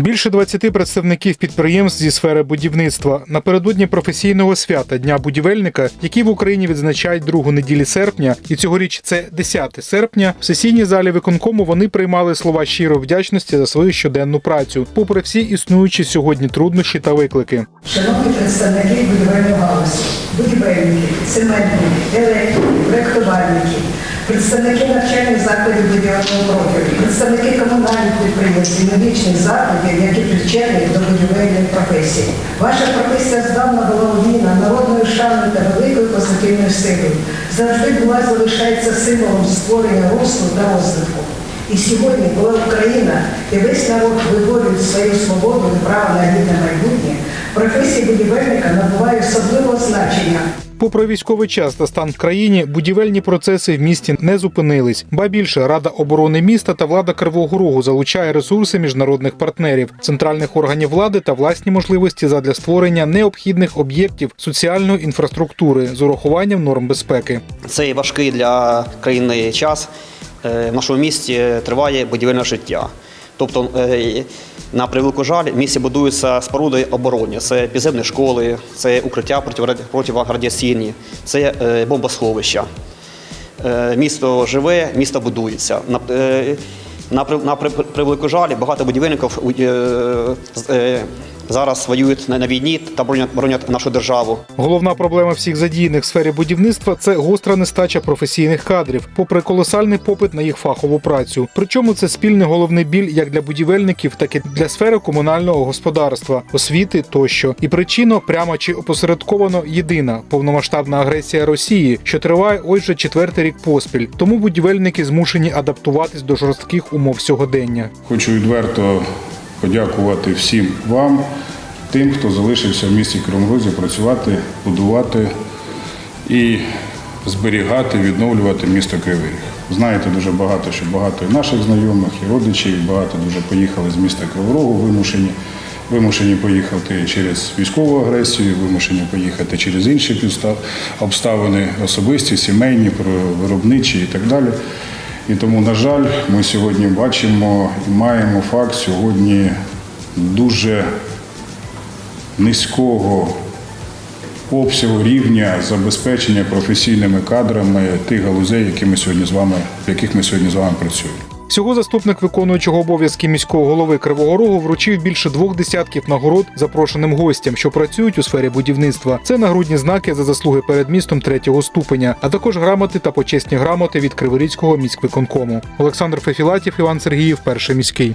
Більше 20 представників підприємств зі сфери будівництва напередодні професійного свята Дня будівельника, який в Україні відзначають другу неділі серпня, і цьогоріч це 10 серпня. В сесійній залі виконкому вони приймали слова щирої вдячності за свою щоденну працю, попри всі існуючі сьогодні труднощі та виклики. Шановні представники будівельної галузі, будівельники, цементники, електрики, проєктувальники, представники навчальних закладів будівельного профілю, представники комунальних підприємств медичних закладів, які причетні до будівельної професії. Ваша професія здавна була одніна народною шаною та великою позитивною силою. Завжди була залишається символом створення росту та розвитку. І сьогодні, коли Україна і весь народ виборюють свою свободу і право на гідне майбутнє, професія будівельника набуває особливого значення. Попри військовий час та стан в країні, будівельні процеси в місті не зупинились. Ба більше Рада оборони міста та влада Кривого Рогу залучає ресурси міжнародних партнерів, центральних органів влади та власні можливості задля створення необхідних об'єктів соціальної інфраструктури з урахуванням норм безпеки. Цей важкий для країни час е, в нашому місті триває будівельне життя. Тобто, е, на превелику жаль, в місті будуються споруди оборонні. Це підземні школи, це укриття протирадіаційні, це е, бомбосховища. Е, Місто живе, місто будується. На, на, превелику жаль, багато будівельників е, е, зараз воюють на, війні та боронять нашу державу. Головна проблема всіх задіяних в сфері будівництва це гостра нестача професійних кадрів, попри колосальний попит на їх фахову працю. Причому це спільний головний біль як для будівельників, так і для сфери комунального господарства, освіти тощо. І причина прямо чи опосередковано єдина повномасштабна агресія Росії, що триває ось вже четвертий рік поспіль. Тому будівельники змушені адаптуватись до жорстких умов сьогодення. Хочу відверто подякувати всім вам, тим, хто залишився в місті Кривому працювати, будувати і зберігати, відновлювати місто Кривий Ріг. Знаєте дуже багато, що багато і наших знайомих, і родичів, багато дуже поїхали з міста Кривого Рогу вимушені. Вимушені поїхати через військову агресію, вимушені поїхати через інші обставини особисті, сімейні, виробничі і так далі. І тому, на жаль, ми сьогодні бачимо і маємо факт сьогодні дуже низького обсягу рівня забезпечення професійними кадрами тих галузей, які ми сьогодні з вами, в яких ми сьогодні з вами працюємо. Всього заступник виконуючого обов'язки міського голови Кривого Рогу вручив більше двох десятків нагород запрошеним гостям, що працюють у сфері будівництва. Це нагрудні знаки за заслуги перед містом третього ступеня, а також грамоти та почесні грамоти від Криворізького міськвиконкому. Олександр Фефілатів, Іван Сергіїв, перший міський.